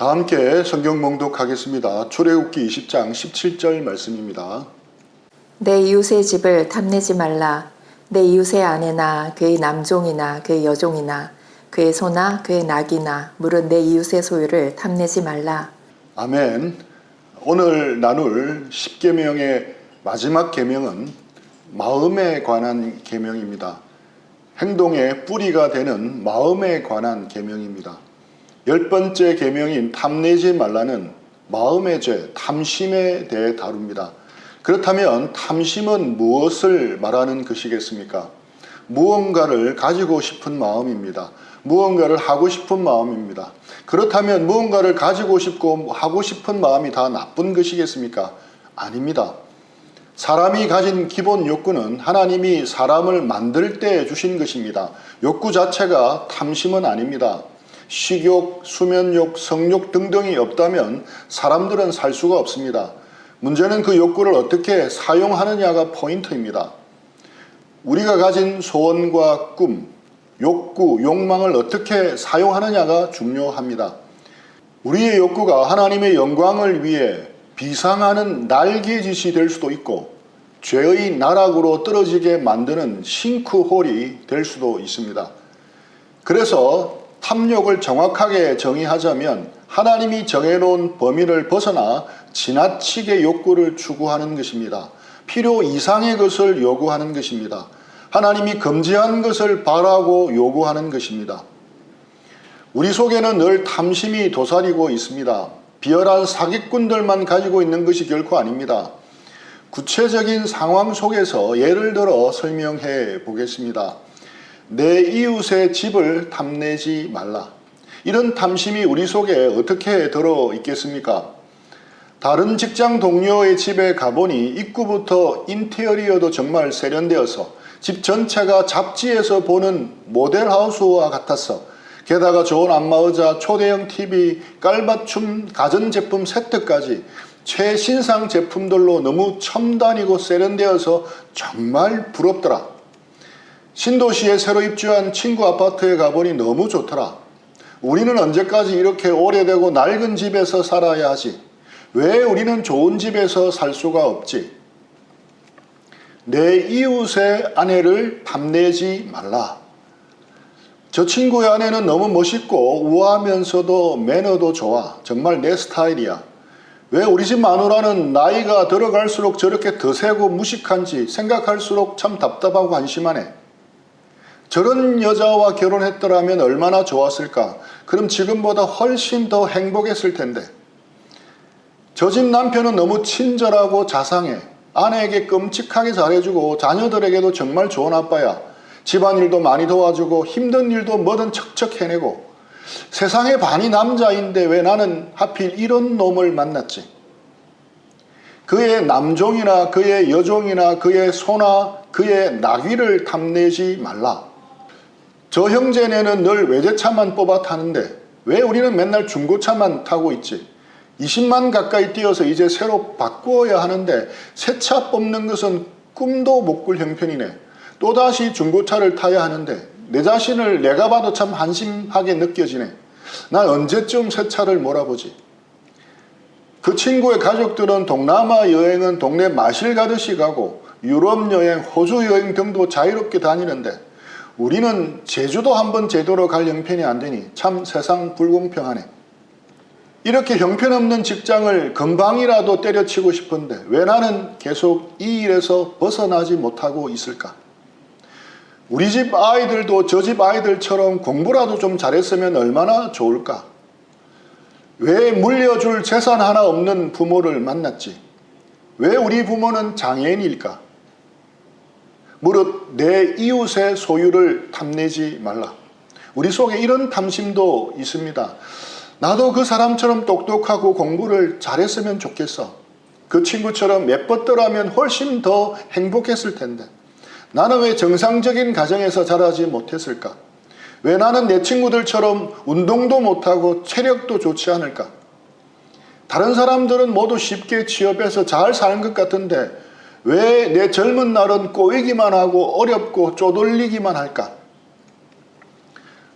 다 함께 성경 봉독하겠습니다. 출애굽기 20장 17절 말씀입니다. 내 이웃의 집을 탐내지 말라. 내 이웃의 아내나 그의 남종이나 그의 여종이나 그의 소나 그의 낙이나 물은 내 이웃의 소유를 탐내지 말라. 아멘. 오늘 나눌 10계명의 마지막 계명은 마음에 관한 계명입니다. 행동의 뿌리가 되는 마음에 관한 계명입니다. 열 번째 계명인 탐내지 말라는 마음의 죄, 탐심에 대해 다룹니다. 그렇다면 탐심은 무엇을 말하는 것이겠습니까? 무언가를 가지고 싶은 마음입니다. 무언가를 하고 싶은 마음입니다. 그렇다면 무언가를 가지고 싶고 하고 싶은 마음이 다 나쁜 것이겠습니까? 아닙니다. 사람이 가진 기본 욕구는 하나님이 사람을 만들 때 주신 것입니다. 욕구 자체가 탐심은 아닙니다. 식욕, 수면욕, 성욕 등등이 없다면 사람들은 살 수가 없습니다. 문제는 그 욕구를 어떻게 사용하느냐가 포인트입니다. 우리가 가진 소원과 꿈, 욕구, 욕망을 어떻게 사용하느냐가 중요합니다. 우리의 욕구가 하나님의 영광을 위해 비상하는 날개짓이 될 수도 있고 죄의 나락으로 떨어지게 만드는 싱크홀이 될 수도 있습니다. 그래서 탐욕을 정확하게 정의하자면 하나님이 정해놓은 범위를 벗어나 지나치게 욕구를 추구하는 것입니다. 필요 이상의 것을 요구하는 것입니다. 하나님이 금지한 것을 바라고 요구하는 것입니다. 우리 속에는 늘 탐심이 도사리고 있습니다. 비열한 사기꾼들만 가지고 있는 것이 결코 아닙니다. 구체적인 상황 속에서 예를 들어 설명해 보겠습니다. 내 이웃의 집을 탐내지 말라. 이런 탐심이 우리 속에 어떻게 들어 있겠습니까? 다른 직장 동료의 집에 가보니 입구부터 인테리어도 정말 세련되어서 집 전체가 잡지에서 보는 모델하우스와 같았어. 게다가 좋은 안마의자, 초대형 TV, 깔맞춤, 가전제품 세트까지 최신상 제품들로 너무 첨단이고 세련되어서 정말 부럽더라. 신도시에 새로 입주한 친구 아파트에 가보니 너무 좋더라. 우리는 언제까지 이렇게 오래되고 낡은 집에서 살아야 하지? 왜 우리는 좋은 집에서 살 수가 없지? 내 이웃의 아내를 탐내지 말라. 저 친구의 아내는 너무 멋있고 우아하면서도 매너도 좋아. 정말 내 스타일이야. 왜 우리 집 마누라는 나이가 들어갈수록 저렇게 드세고 무식한지 생각할수록 참 답답하고 한심하네. 저런 여자와 결혼했더라면 얼마나 좋았을까? 그럼 지금보다 훨씬 더 행복했을 텐데. 저 집 남편은 너무 친절하고 자상해. 아내에게 끔찍하게 잘해주고 자녀들에게도 정말 좋은 아빠야. 집안일도 많이 도와주고 힘든 일도 뭐든 척척 해내고 세상의 반이 남자인데 왜 나는 하필 이런 놈을 만났지? 그의 남종이나 그의 여종이나 그의 소나 그의 나귀를 탐내지 말라. 저 형제네는 늘 외제차만 뽑아 타는데 왜 우리는 맨날 중고차만 타고 있지? 20만 가까이 뛰어서 이제 새로 바꾸어야 하는데 새 차 뽑는 것은 꿈도 못 꿀 형편이네. 또다시 중고차를 타야 하는데 내 자신을 내가 봐도 참 한심하게 느껴지네. 난 언제쯤 새 차를 몰아보지? 그 친구의 가족들은 동남아 여행은 동네 마실 가듯이 가고 유럽 여행, 호주 여행 등도 자유롭게 다니는데 우리는 제주도 한번 제대로 갈 형편이 안 되니 참 세상 불공평하네. 이렇게 형편없는 직장을 금방이라도 때려치고 싶은데 왜 나는 계속 이 일에서 벗어나지 못하고 있을까? 우리 집 아이들도 저 집 아이들처럼 공부라도 좀 잘했으면 얼마나 좋을까? 왜 물려줄 재산 하나 없는 부모를 만났지? 왜 우리 부모는 장애인일까? 무릇 내 이웃의 소유를 탐내지 말라. 우리 속에 이런 탐심도 있습니다. 나도 그 사람처럼 똑똑하고 공부를 잘했으면 좋겠어. 그 친구처럼 예뻤더라면 훨씬 더 행복했을 텐데. 나는 왜 정상적인 가정에서 자라지 못했을까? 왜 나는 내 친구들처럼 운동도 못하고 체력도 좋지 않을까? 다른 사람들은 모두 쉽게 취업해서 잘 사는 것 같은데 왜 내 젊은 날은 꼬이기만 하고 어렵고 쪼들리기만 할까?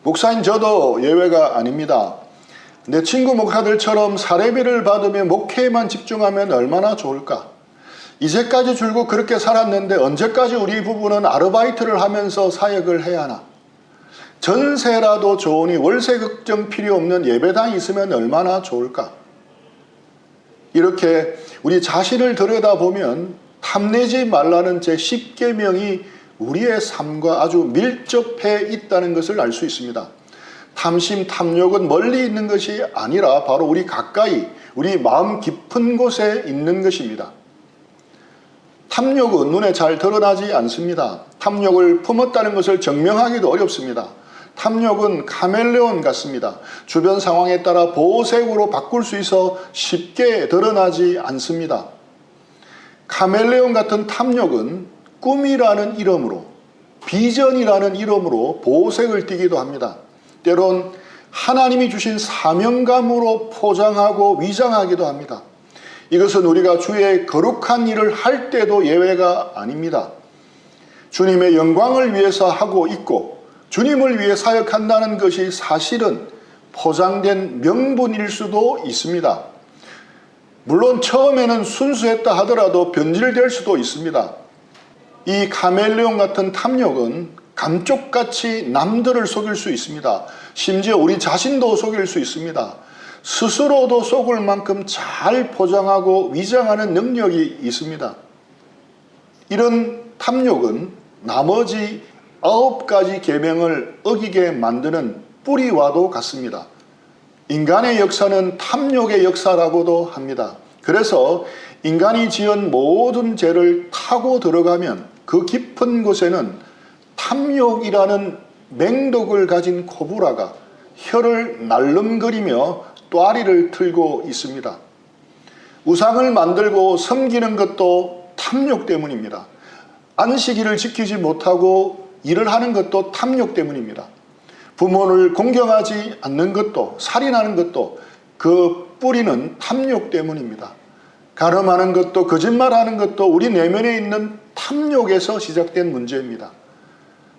목사인 저도 예외가 아닙니다. 내 친구 목사들처럼 사례비를 받으며 목회에만 집중하면 얼마나 좋을까? 이제까지 줄곧 그렇게 살았는데 언제까지 우리 부부는 아르바이트를 하면서 사역을 해야 하나? 전세라도 좋으니 월세 걱정 필요 없는 예배당이 있으면 얼마나 좋을까? 이렇게 우리 자신을 들여다보면 탐내지 말라는 제 10계명이 우리의 삶과 아주 밀접해 있다는 것을 알 수 있습니다. 탐심, 탐욕은 멀리 있는 것이 아니라 바로 우리 가까이, 우리 마음 깊은 곳에 있는 것입니다. 탐욕은 눈에 잘 드러나지 않습니다. 탐욕을 품었다는 것을 증명하기도 어렵습니다. 탐욕은 카멜레온 같습니다. 주변 상황에 따라 보호색으로 바꿀 수 있어 쉽게 드러나지 않습니다. 카멜레온 같은 탐욕은 꿈이라는 이름으로, 비전이라는 이름으로 보호색을 띠기도 합니다. 때론 하나님이 주신 사명감으로 포장하고 위장하기도 합니다. 이것은 우리가 주의 거룩한 일을 할 때도 예외가 아닙니다. 주님의 영광을 위해서 하고 있고 주님을 위해 사역한다는 것이 사실은 포장된 명분일 수도 있습니다. 물론 처음에는 순수했다 하더라도 변질될 수도 있습니다. 이 카멜레온 같은 탐욕은 감쪽같이 남들을 속일 수 있습니다. 심지어 우리 자신도 속일 수 있습니다. 스스로도 속을 만큼 잘 포장하고 위장하는 능력이 있습니다. 이런 탐욕은 나머지 아홉 가지 계명을 어기게 만드는 뿌리와도 같습니다. 인간의 역사는 탐욕의 역사라고도 합니다. 그래서 인간이 지은 모든 죄를 타고 들어가면 그 깊은 곳에는 탐욕이라는 맹독을 가진 코브라가 혀를 날름거리며 또아리를 틀고 있습니다. 우상을 만들고 섬기는 것도 탐욕 때문입니다. 안식일을 지키지 못하고 일을 하는 것도 탐욕 때문입니다. 부모를 공경하지 않는 것도 살인하는 것도 그 뿌리는 탐욕 때문입니다. 가늠하는 것도 거짓말하는 것도 우리 내면에 있는 탐욕에서 시작된 문제입니다.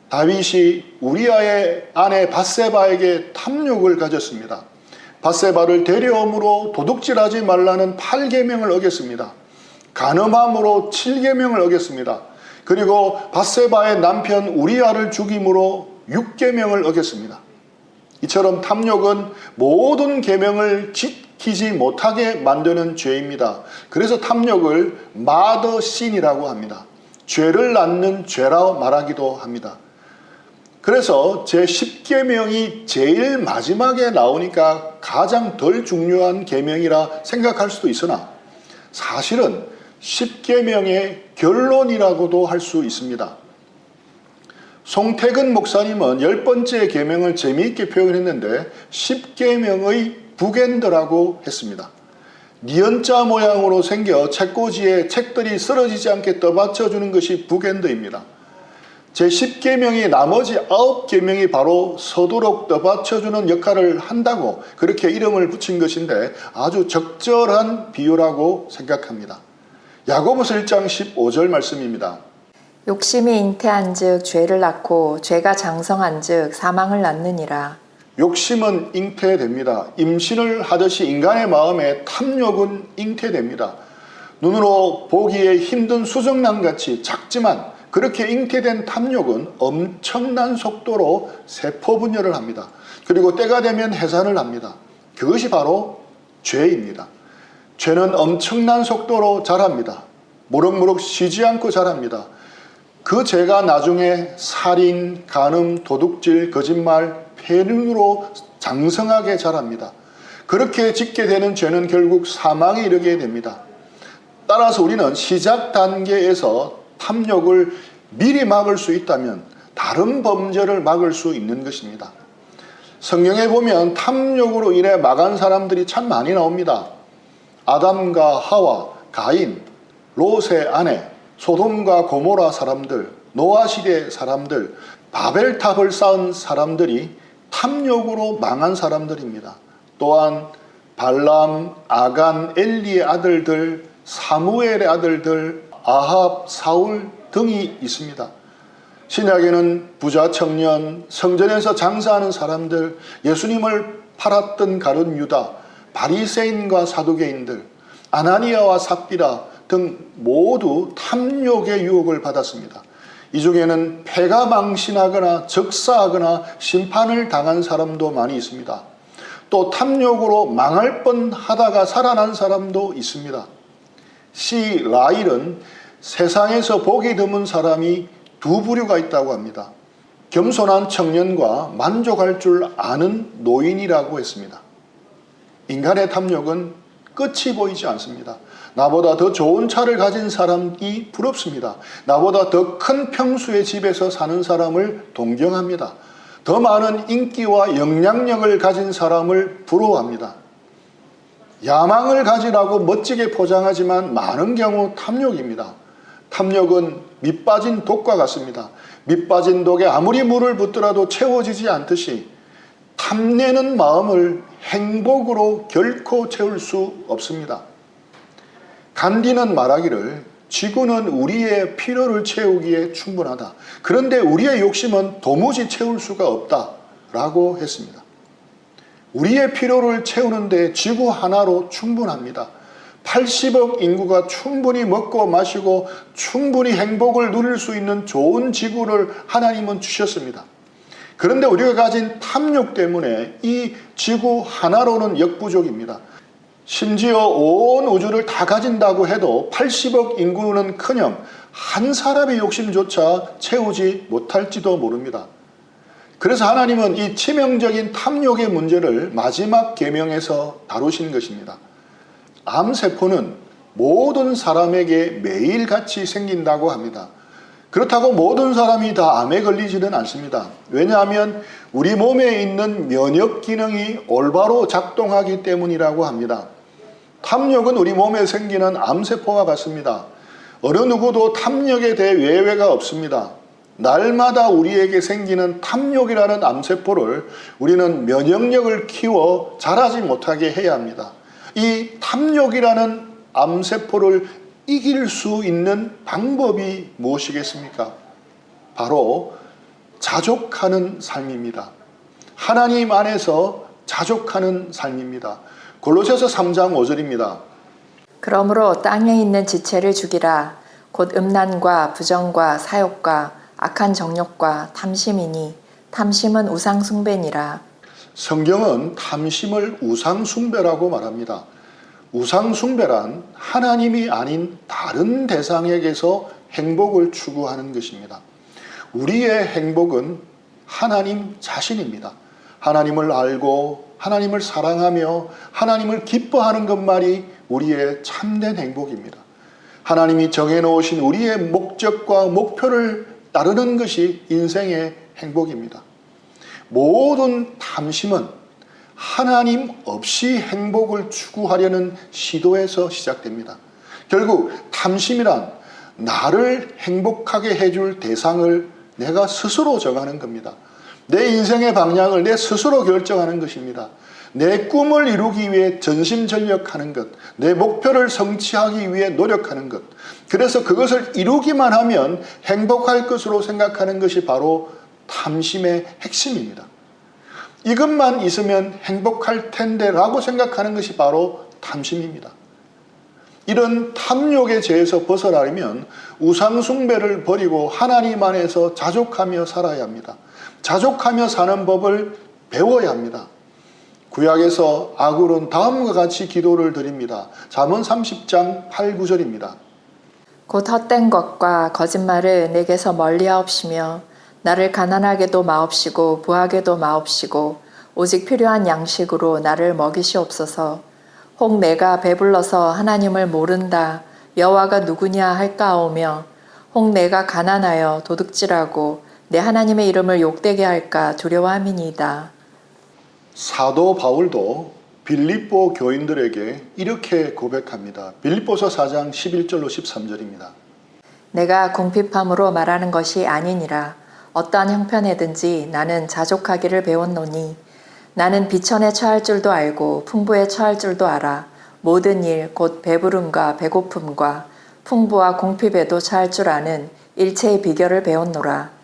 다윗이 우리아의 아내 바세바에게 탐욕을 가졌습니다. 바세바를 데려옴으로 도둑질하지 말라는 8계명을 어겼습니다. 간음함으로 7계명을 어겼습니다. 그리고 바세바의 남편 우리아를 죽임으로 6계명을 어겼습니다. 이처럼 탐욕은 모든 계명을 지키지 못하게 만드는 죄입니다. 그래서 탐욕을 마더신이라고 합니다. 죄를 낳는 죄라 말하기도 합니다. 그래서 제 10계명이 제일 마지막에 나오니까 가장 덜 중요한 계명이라 생각할 수도 있으나 사실은 10계명의 결론이라고도 할 수 있습니다. 송태근 목사님은 열 번째 계명을 재미있게 표현했는데 10계명의 북엔드라고 했습니다. 니은자 모양으로 생겨 책꽂이에 책들이 쓰러지지 않게 떠받쳐주는 것이 북엔드입니다. 제 10계명이 나머지 9계명이 바로 서도록 떠받쳐주는 역할을 한다고 그렇게 이름을 붙인 것인데 아주 적절한 비유라고 생각합니다. 야고보서 1장 15절 말씀입니다. 욕심이 잉태한즉 죄를 낳고 죄가 장성한즉 사망을 낳느니라. 욕심은 잉태됩니다. 임신을 하듯이 인간의 마음에 탐욕은 잉태됩니다. 눈으로 보기에 힘든 수정란 같이 작지만 그렇게 잉태된 탐욕은 엄청난 속도로 세포 분열을 합니다. 그리고 때가 되면 해산을 합니다. 그것이 바로 죄입니다. 죄는 엄청난 속도로 자랍니다. 무럭무럭 쉬지 않고 자랍니다. 그 죄가 나중에 살인, 간음, 도둑질, 거짓말, 폐륜으로 장성하게 자랍니다. 그렇게 짓게 되는 죄는 결국 사망에 이르게 됩니다. 따라서 우리는 시작 단계에서 탐욕을 미리 막을 수 있다면 다른 범죄를 막을 수 있는 것입니다. 성경에 보면 탐욕으로 인해 망한 사람들이 참 많이 나옵니다. 아담과 하와, 가인, 롯의 아내, 소돔과 고모라 사람들, 노아 시대 사람들, 바벨탑을 쌓은 사람들이 탐욕으로 망한 사람들입니다. 또한 발람, 아간, 엘리의 아들들, 사무엘의 아들들, 아합, 사울 등이 있습니다. 신약에는 부자 청년, 성전에서 장사하는 사람들, 예수님을 팔았던 가룟 유다, 바리새인과 사두개인들, 아나니아와 삽비라 등 모두 탐욕의 유혹을 받았습니다. 이 중에는 패가 망신하거나 적사하거나 심판을 당한 사람도 많이 있습니다. 또 탐욕으로 망할 뻔 하다가 살아난 사람도 있습니다. 시 라일은 세상에서 복이 드문 사람이 두 부류가 있다고 합니다. 겸손한 청년과 만족할 줄 아는 노인이라고 했습니다. 인간의 탐욕은 끝이 보이지 않습니다. 나보다 더 좋은 차를 가진 사람이 부럽습니다. 나보다 더 큰 평수의 집에서 사는 사람을 동경합니다. 더 많은 인기와 영향력을 가진 사람을 부러워합니다. 야망을 가지라고 멋지게 포장하지만 많은 경우 탐욕입니다. 탐욕은 밑빠진 독과 같습니다. 밑빠진 독에 아무리 물을 붓더라도 채워지지 않듯이 탐내는 마음을 행복으로 결코 채울 수 없습니다. 간디는 말하기를 지구는 우리의 필요를 채우기에 충분하다. 그런데 우리의 욕심은 도무지 채울 수가 없다. 라고 했습니다. 우리의 필요를 채우는데 지구 하나로 충분합니다. 80억 인구가 충분히 먹고 마시고 충분히 행복을 누릴 수 있는 좋은 지구를 하나님은 주셨습니다. 그런데 우리가 가진 탐욕 때문에 이 지구 하나로는 역부족입니다. 심지어 온 우주를 다 가진다고 해도 80억 인구는 커녕 한 사람의 욕심조차 채우지 못할지도 모릅니다. 그래서 하나님은 이 치명적인 탐욕의 문제를 마지막 계명에서 다루신 것입니다. 암세포는 모든 사람에게 매일같이 생긴다고 합니다. 그렇다고 모든 사람이 다 암에 걸리지는 않습니다. 왜냐하면 우리 몸에 있는 면역 기능이 올바로 작동하기 때문이라고 합니다. 탐욕은 우리 몸에 생기는 암세포와 같습니다. 어느 누구도 탐욕에 대해 예외가 없습니다. 날마다 우리에게 생기는 탐욕이라는 암세포를 우리는 면역력을 키워 자라지 못하게 해야 합니다. 이 탐욕이라는 암세포를 이길 수 있는 방법이 무엇이겠습니까? 바로 자족하는 삶입니다. 하나님 안에서 자족하는 삶입니다. 골로새서 3장 5절입니다. 그러므로 땅에 있는 지체를 죽이라 곧 음란과 부정과 사욕과 악한 정욕과 탐심이니 탐심은 우상 숭배니라 성경은 탐심을 우상 숭배라고 말합니다. 우상 숭배란 하나님이 아닌 다른 대상에게서 행복을 추구하는 것입니다. 우리의 행복은 하나님 자신입니다. 하나님을 알고 하나님을 사랑하며 하나님을 기뻐하는 것만이 우리의 참된 행복입니다. 하나님이 정해놓으신 우리의 목적과 목표를 따르는 것이 인생의 행복입니다. 모든 탐심은 하나님 없이 행복을 추구하려는 시도에서 시작됩니다. 결국 탐심이란 나를 행복하게 해줄 대상을 내가 스스로 정하는 겁니다. 내 인생의 방향을 내 스스로 결정하는 것입니다. 내 꿈을 이루기 위해 전심전력하는 것, 내 목표를 성취하기 위해 노력하는 것. 그래서 그것을 이루기만 하면 행복할 것으로 생각하는 것이 바로 탐심의 핵심입니다. 이것만 있으면 행복할 텐데 라고 생각하는 것이 바로 탐심입니다. 이런 탐욕의 죄에서 벗어나려면 우상숭배를 버리고 하나님 안에서 자족하며 살아야 합니다. 자족하며 사는 법을 배워야 합니다. 구약에서 아굴은 다음과 같이 기도를 드립니다. 잠언 30장 8, 9절입니다. 곧 헛된 것과 거짓말을 내게서 멀리하옵시며 나를 가난하게도 마옵시고 부하게도 마옵시고 오직 필요한 양식으로 나를 먹이시옵소서 혹 내가 배불러서 하나님을 모른다 여호와가 누구냐 할까오며 혹 내가 가난하여 도둑질하고 내 하나님의 이름을 욕되게 할까 두려워함이니이다. 사도 바울도 빌립보 교인들에게 이렇게 고백합니다. 빌립보서 4장 11절로 13절입니다. 내가 궁핍함으로 말하는 것이 아니니라. 어떠한 형편에든지 나는 자족하기를 배웠노니 나는 비천에 처할 줄도 알고 풍부에 처할 줄도 알아. 모든 일 곧 배부름과 배고픔과 풍부와 공핍에도 처할 줄 아는 일체의 비결을 배웠노라.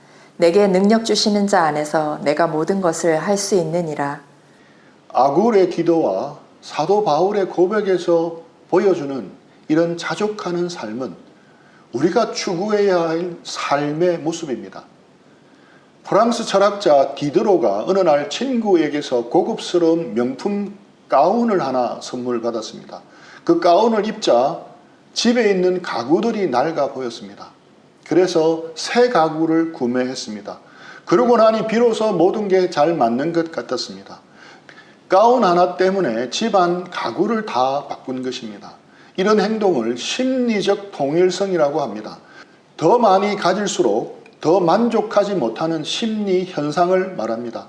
내게 능력 주시는 자 안에서 내가 모든 것을 할 수 있느니라. 아굴의 기도와 사도 바울의 고백에서 보여주는 이런 자족하는 삶은 우리가 추구해야 할 삶의 모습입니다. 프랑스 철학자 디드로가 어느 날 친구에게서 고급스러운 명품 가운을 하나 선물 받았습니다. 그 가운을 입자 집에 있는 가구들이 낡아 보였습니다. 그래서 새 가구를 구매했습니다. 그러고 나니 비로소 모든 게 잘 맞는 것 같았습니다. 가운 하나 때문에 집안 가구를 다 바꾼 것입니다. 이런 행동을 심리적 통일성이라고 합니다. 더 많이 가질수록 더 만족하지 못하는 심리 현상을 말합니다.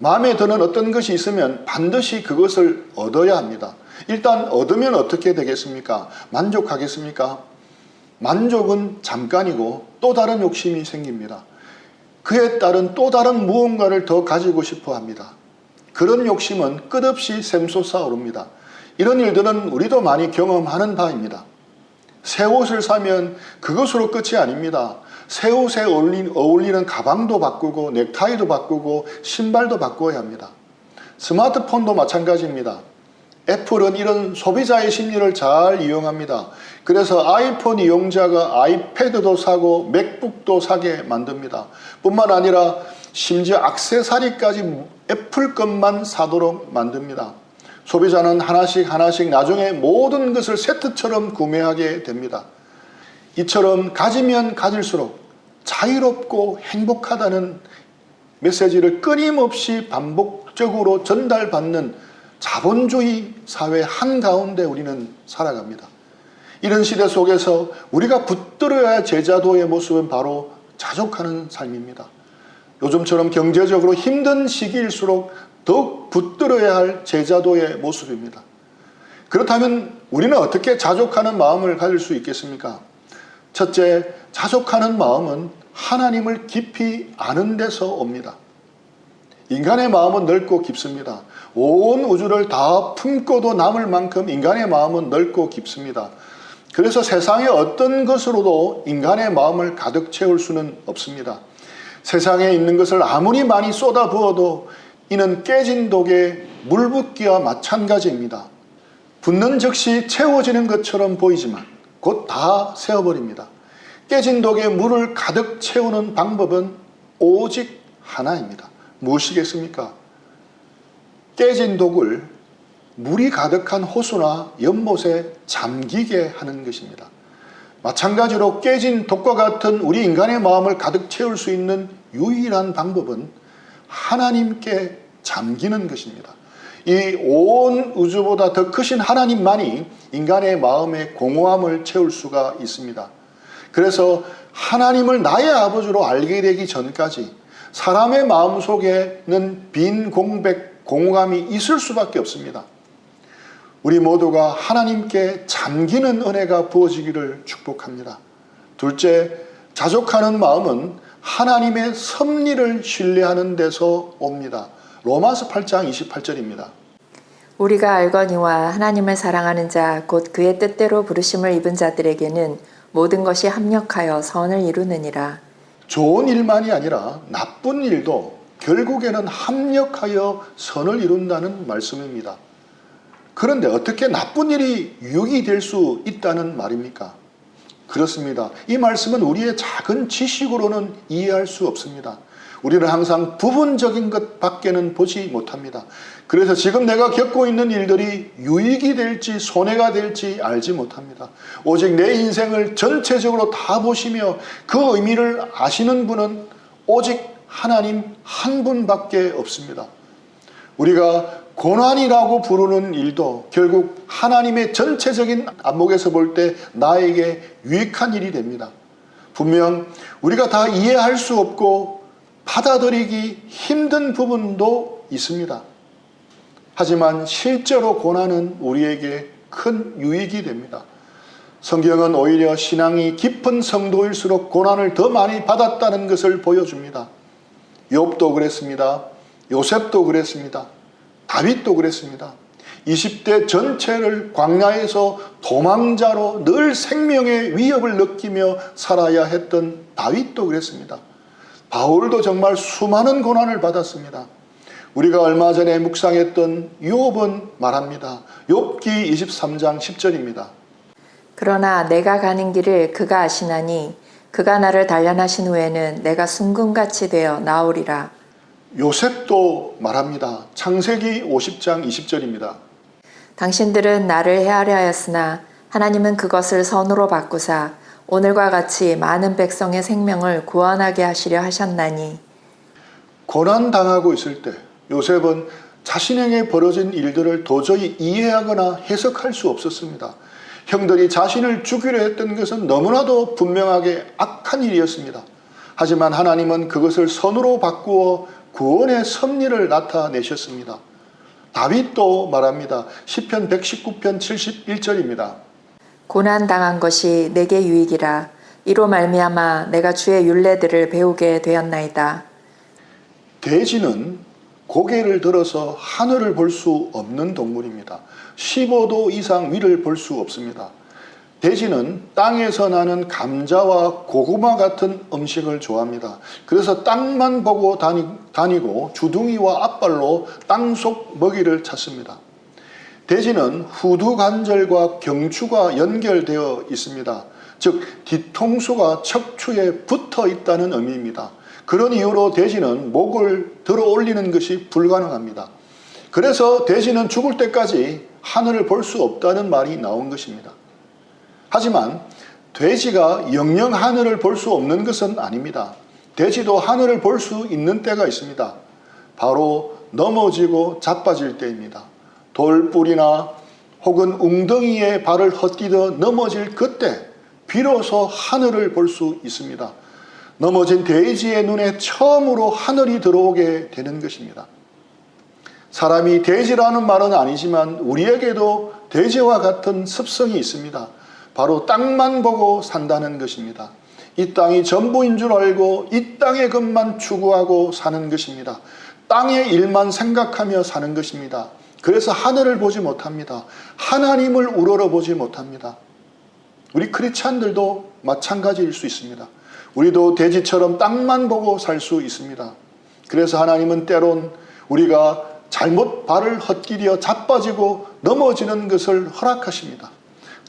마음에 드는 어떤 것이 있으면 반드시 그것을 얻어야 합니다. 일단 얻으면 어떻게 되겠습니까? 만족하겠습니까? 만족은 잠깐이고 또 다른 욕심이 생깁니다. 그에 따른 또 다른 무언가를 더 가지고 싶어 합니다. 그런 욕심은 끝없이 샘솟아 오릅니다. 이런 일들은 우리도 많이 경험하는 바입니다. 새 옷을 사면 그것으로 끝이 아닙니다. 새 옷에 어울리- 어울리는 가방도 바꾸고 넥타이도 바꾸고 신발도 바꿔야 합니다. 스마트폰도 마찬가지입니다. 애플은 이런 소비자의 심리를 잘 이용합니다. 그래서 아이폰 이용자가 아이패드도 사고 맥북도 사게 만듭니다. 뿐만 아니라 심지어 악세사리까지 애플 것만 사도록 만듭니다. 소비자는 하나씩 하나씩 나중에 모든 것을 세트처럼 구매하게 됩니다. 이처럼 가지면 가질수록 자유롭고 행복하다는 메시지를 끊임없이 반복적으로 전달받는 자본주의 사회 한가운데 우리는 살아갑니다. 이런 시대 속에서 우리가 붙들어야 할 제자도의 모습은 바로 자족하는 삶입니다. 요즘처럼 경제적으로 힘든 시기일수록 더욱 붙들어야 할 제자도의 모습입니다. 그렇다면 우리는 어떻게 자족하는 마음을 가질 수 있겠습니까? 첫째, 자족하는 마음은 하나님을 깊이 아는 데서 옵니다. 인간의 마음은 넓고 깊습니다. 온 우주를 다 품고도 남을 만큼 인간의 마음은 넓고 깊습니다. 그래서 세상의 어떤 것으로도 인간의 마음을 가득 채울 수는 없습니다. 세상에 있는 것을 아무리 많이 쏟아 부어도 이는 깨진 독에 물 붓기와 마찬가지입니다. 붓는 즉시 채워지는 것처럼 보이지만 곧다 새어버립니다. 깨진 독에 물을 가득 채우는 방법은 오직 하나입니다. 무엇이겠습니까? 깨진 독을 물이 가득한 호수나 연못에 잠기게 하는 것입니다. 마찬가지로 깨진 독과 같은 우리 인간의 마음을 가득 채울 수 있는 유일한 방법은 하나님께 잠기는 것입니다. 이 온 우주보다 더 크신 하나님만이 인간의 마음의 공허함을 채울 수가 있습니다. 그래서 하나님을 나의 아버지로 알게 되기 전까지 사람의 마음 속에는 빈 공백, 공허감이 있을 수밖에 없습니다. 우리 모두가 하나님께 잠기는 은혜가 부어지기를 축복합니다. 둘째, 자족하는 마음은 하나님의 섭리를 신뢰하는 데서 옵니다. 로마서 8장 28절입니다. 우리가 알거니와 하나님을 사랑하는 자 곧 그의 뜻대로 부르심을 입은 자들에게는 모든 것이 합력하여 선을 이루느니라. 좋은 일만이 아니라 나쁜 일도 결국에는 합력하여 선을 이룬다는 말씀입니다. 그런데 어떻게 나쁜 일이 유익이 될 수 있다는 말입니까? 그렇습니다. 이 말씀은 우리의 작은 지식으로는 이해할 수 없습니다. 우리는 항상 부분적인 것 밖에는 보지 못합니다. 그래서 지금 내가 겪고 있는 일들이 유익이 될지 손해가 될지 알지 못합니다. 오직 내 인생을 전체적으로 다 보시며 그 의미를 아시는 분은 오직 하나님 한 분밖에 없습니다. 우리가 고난이라고 부르는 일도 결국 하나님의 전체적인 안목에서 볼 때 나에게 유익한 일이 됩니다. 분명 우리가 다 이해할 수 없고 받아들이기 힘든 부분도 있습니다. 하지만 실제로 고난은 우리에게 큰 유익이 됩니다. 성경은 오히려 신앙이 깊은 성도일수록 고난을 더 많이 받았다는 것을 보여줍니다. 욥도 그랬습니다. 요셉도 그랬습니다. 다윗도 그랬습니다. 20대 전체를 광야에서 도망자로 늘 생명의 위협을 느끼며 살아야 했던 다윗도 그랬습니다. 바울도 정말 수많은 고난을 받았습니다. 우리가 얼마 전에 묵상했던 욥은 말합니다. 욥기 23장 10절입니다. 그러나 내가 가는 길을 그가 아시나니 그가 나를 단련하신 후에는 내가 순금같이 되어 나오리라. 요셉도 말합니다. 창세기 50장 20절입니다. 당신들은 나를 헤아려 하였으나 하나님은 그것을 선으로 바꾸사 오늘과 같이 많은 백성의 생명을 구원하게 하시려 하셨나니 고난 당하고 있을 때 요셉은 자신에게 벌어진 일들을 도저히 이해하거나 해석할 수 없었습니다. 형들이 자신을 죽이려 했던 것은 너무나도 분명하게 악한 일이었습니다. 하지만 하나님은 그것을 선으로 바꾸어 구원의 섭리를 나타내셨습니다. 다윗도 말합니다. 시편 119편 71절입니다. 고난 당한 것이 내게 유익이라 이로 말미암아 내가 주의 율례들을 배우게 되었나이다. 돼지는 고개를 들어서 하늘을 볼 수 없는 동물입니다. 15도 이상 위를 볼 수 없습니다. 돼지는 땅에서 나는 감자와 고구마 같은 음식을 좋아합니다. 그래서 땅만 보고 다니, 다니고 주둥이와 앞발로 땅 속 먹이를 찾습니다. 돼지는 후두 관절과 경추가 연결되어 있습니다. 즉 뒤통수가 척추에 붙어 있다는 의미입니다. 그런 이유로 돼지는 목을 들어 올리는 것이 불가능합니다. 그래서 돼지는 죽을 때까지 하늘을 볼 수 없다는 말이 나온 것입니다. 하지만 돼지가 영영 하늘을 볼 수 없는 것은 아닙니다. 돼지도 하늘을 볼 수 있는 때가 있습니다. 바로 넘어지고 자빠질 때입니다. 돌불이나 혹은 웅덩이에 발을 헛디뎌 넘어질 그때 비로소 하늘을 볼 수 있습니다. 넘어진 돼지의 눈에 처음으로 하늘이 들어오게 되는 것입니다. 사람이 돼지라는 말은 아니지만 우리에게도 돼지와 같은 습성이 있습니다. 바로 땅만 보고 산다는 것입니다. 이 땅이 전부인 줄 알고 이 땅의 것만 추구하고 사는 것입니다. 땅의 일만 생각하며 사는 것입니다. 그래서 하늘을 보지 못합니다. 하나님을 우러러 보지 못합니다. 우리 크리스찬들도 마찬가지일 수 있습니다. 우리도 돼지처럼 땅만 보고 살 수 있습니다. 그래서 하나님은 때론 우리가 잘못 발을 헛기려 자빠지고 넘어지는 것을 허락하십니다.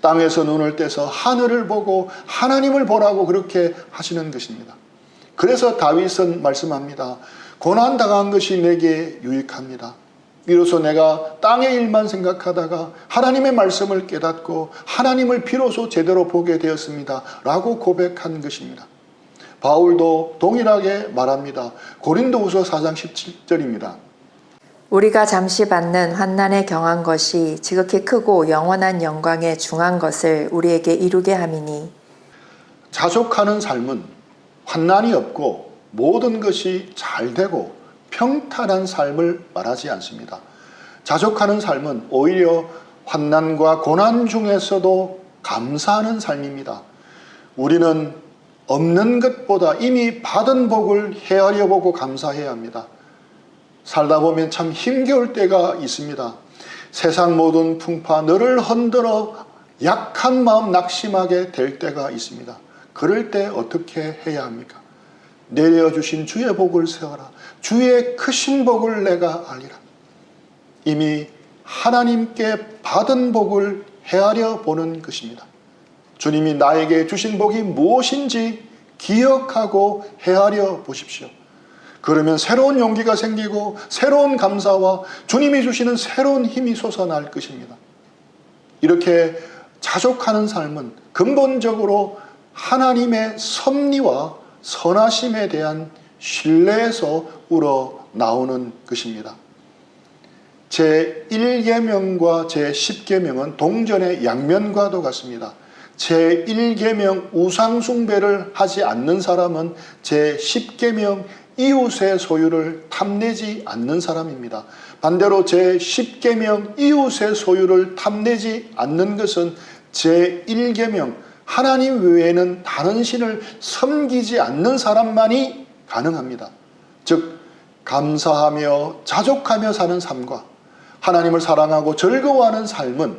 땅에서 눈을 떼서 하늘을 보고 하나님을 보라고 그렇게 하시는 것입니다. 그래서 다윗은 말씀합니다. 고난 당한 것이 내게 유익합니다. 비로소 내가 땅의 일만 생각하다가 하나님의 말씀을 깨닫고 하나님을 비로소 제대로 보게 되었습니다. 라고 고백한 것입니다. 바울도 동일하게 말합니다. 고린도후서 4장 17절입니다. 우리가 잠시 받는 환난에 경한 것이 지극히 크고 영원한 영광에 중한 것을 우리에게 이루게 함이니 자족하는 삶은 환난이 없고 모든 것이 잘 되고 평탄한 삶을 말하지 않습니다. 자족하는 삶은 오히려 환난과 고난 중에서도 감사하는 삶입니다. 우리는 없는 것보다 이미 받은 복을 헤아려 보고 감사해야 합니다. 살다 보면 참 힘겨울 때가 있습니다. 세상 모든 풍파 너를 흔들어 약한 마음 낙심하게 될 때가 있습니다. 그럴 때 어떻게 해야 합니까? 내려주신 주의 복을 세워라. 주의 크신 복을 내가 알리라. 이미 하나님께 받은 복을 헤아려 보는 것입니다. 주님이 나에게 주신 복이 무엇인지 기억하고 헤아려 보십시오. 그러면 새로운 용기가 생기고 새로운 감사와 주님이 주시는 새로운 힘이 솟아날 것입니다. 이렇게 자족하는 삶은 근본적으로 하나님의 섭리와 선하심에 대한 신뢰에서 우러 나오는 것입니다. 제 1계명과 제 10계명은 동전의 양면과도 같습니다. 제 1계명 우상숭배를 하지 않는 사람은 제 10계명 이웃의 소유를 탐내지 않는 사람입니다. 반대로 제 10계명 이웃의 소유를 탐내지 않는 것은 제 1계명 하나님 외에는 다른 신을 섬기지 않는 사람만이 가능합니다. 즉 감사하며 자족하며 사는 삶과 하나님을 사랑하고 즐거워하는 삶은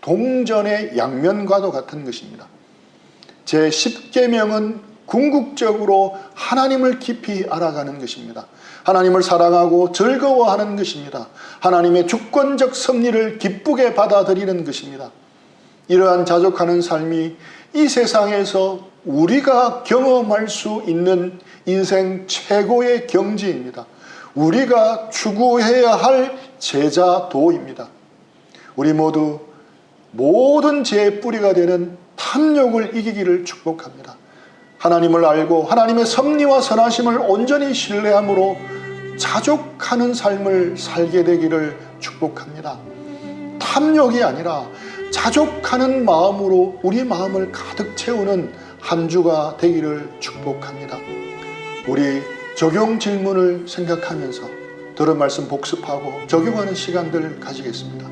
동전의 양면과도 같은 것입니다. 제 10계명은 궁극적으로 하나님을 깊이 알아가는 것입니다. 하나님을 사랑하고 즐거워하는 것입니다. 하나님의 주권적 섭리를 기쁘게 받아들이는 것입니다. 이러한 자족하는 삶이 이 세상에서 우리가 경험할 수 있는 인생 최고의 경지입니다. 우리가 추구해야 할 제자도입니다. 우리 모두 모든 죄의 뿌리가 되는 탐욕을 이기기를 축복합니다. 하나님을 알고 하나님의 섭리와 선하심을 온전히 신뢰함으로 자족하는 삶을 살게 되기를 축복합니다. 탐욕이 아니라 자족하는 마음으로 우리 마음을 가득 채우는 한 주가 되기를 축복합니다. 우리 적용 질문을 생각하면서 들은 말씀 복습하고 적용하는 시간들 가지겠습니다.